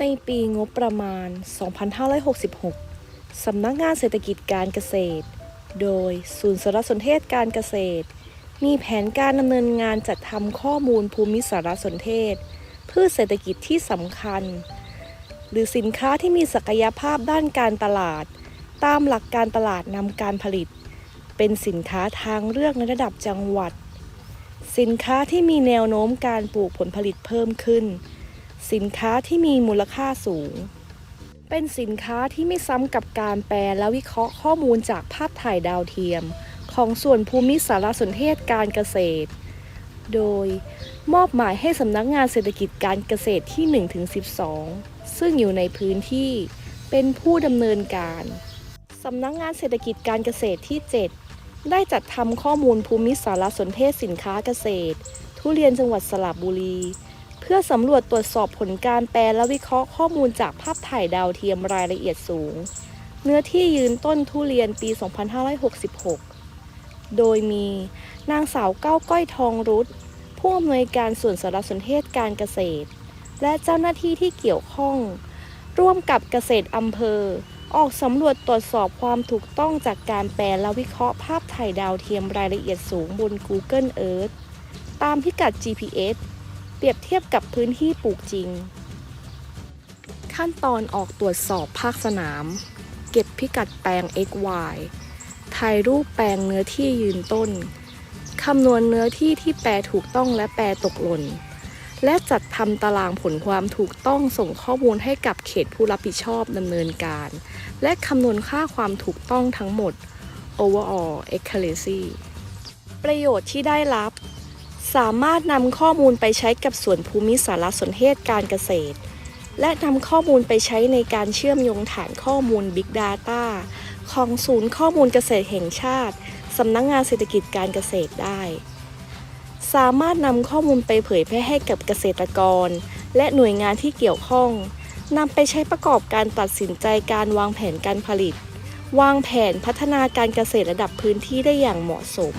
ในปีงบประมาณ 2566 สำนักงานเศรษฐกิจการเกษตร โดยศูนย์สารสนเทศการเกษตร มีแผนการดำเนินงานจัดทำข้อมูลภูมิสารสนเทศ เพืชเศรษฐกิจที่สำคัญ หรือสินค้าที่มีศักยภาพด้านการตลาด ตามหลักการตลาดนำการผลิต เป็นสินค้าทางเลือกในระดับจังหวัด สินค้าที่มีแนวโน้มการปลูกผลผลิตเพิ่มขึ้น สินค้าที่มีมูลค่าสูง เป็นสินค้าที่ไม่ซ้ำกับการแปลและวิเคราะห์ข้อมูลจากภาพถ่ายดาวเทียม ของส่วนภูมิสารสนเทศการเกษตร โดยมอบหมายให้สำนักงานเศรษฐกิจการเกษตรที่ 1-12 ซึ่งอยู่ในพื้นที่ เป็นผู้ดำเนินการสำนักงานเศรษฐกิจการเกษตรที่ 7 ได้จัดทำข้อมูลภูมิสารสนเทศสินค้าเกษตร ทุเรียนจังหวัดสระบุรี พื่อสำรวจตรวจสอบผลการแปลและวิเคราะห์ข้อมูลจากภาพถ่ายดาวเทียมรายละเอียดสูง เนื้อที่ยืนต้นทุเรียนปี 2566 โดยมีนางสาวเก้าก้อยทองรุตผู้อำนวยการส่วนสารสนเทศการเกษตร และเจ้าหน้าที่ที่เกี่ยวข้อง ร่วมกับเกษตรอำเภอ ออกสำรวจตรวจสอบความถูกต้องจากการแปลและวิเคราะห์ภาพถ่ายดาวเทียมรายละเอียดสูงบน Google Earth ตามพิกัด GPS รียบเทียบกับพื้นที่ปลูกจริง ขั้นตอนออกตรวจสอบภาคสนาม เก็บพิกัดแปลง XY ถ่ายรูปแปลงเนื้อที่ยืนต้น คำนวณเนื้อที่ที่แปลถูกต้องและแปลตกหล่น และจัดทำตารางผลความถูกต้องส่งข้อมูลให้กับเขตผู้รับผิดชอบดำเนินการ และคำนวณค่าความถูกต้องทั้งหมด overall accuracy ประโยชน์ที่ได้รับ สามารถนำข้อมูลไปใช้กับส่วนภูมิสารสนเทศการเกษตร และนำข้อมูลไปใช้ในการเชื่อมโยงฐานข้อมูล Big Data ของศูนย์ข้อมูลเกษตรแห่งชาติ สำนักงงานเศรษฐกิจการเกษตรได้ สามารถนำข้อมูลไปเผยแพร่ให้กับเกษตรกร และหน่วยงานที่เกี่ยวข้องนำไปใช้ประกอบการตัดสินใจการวางแผนการผลิต วางแผนพัฒนาการเกษตรระดับพื้นที่ได้อย่างเหมาะสม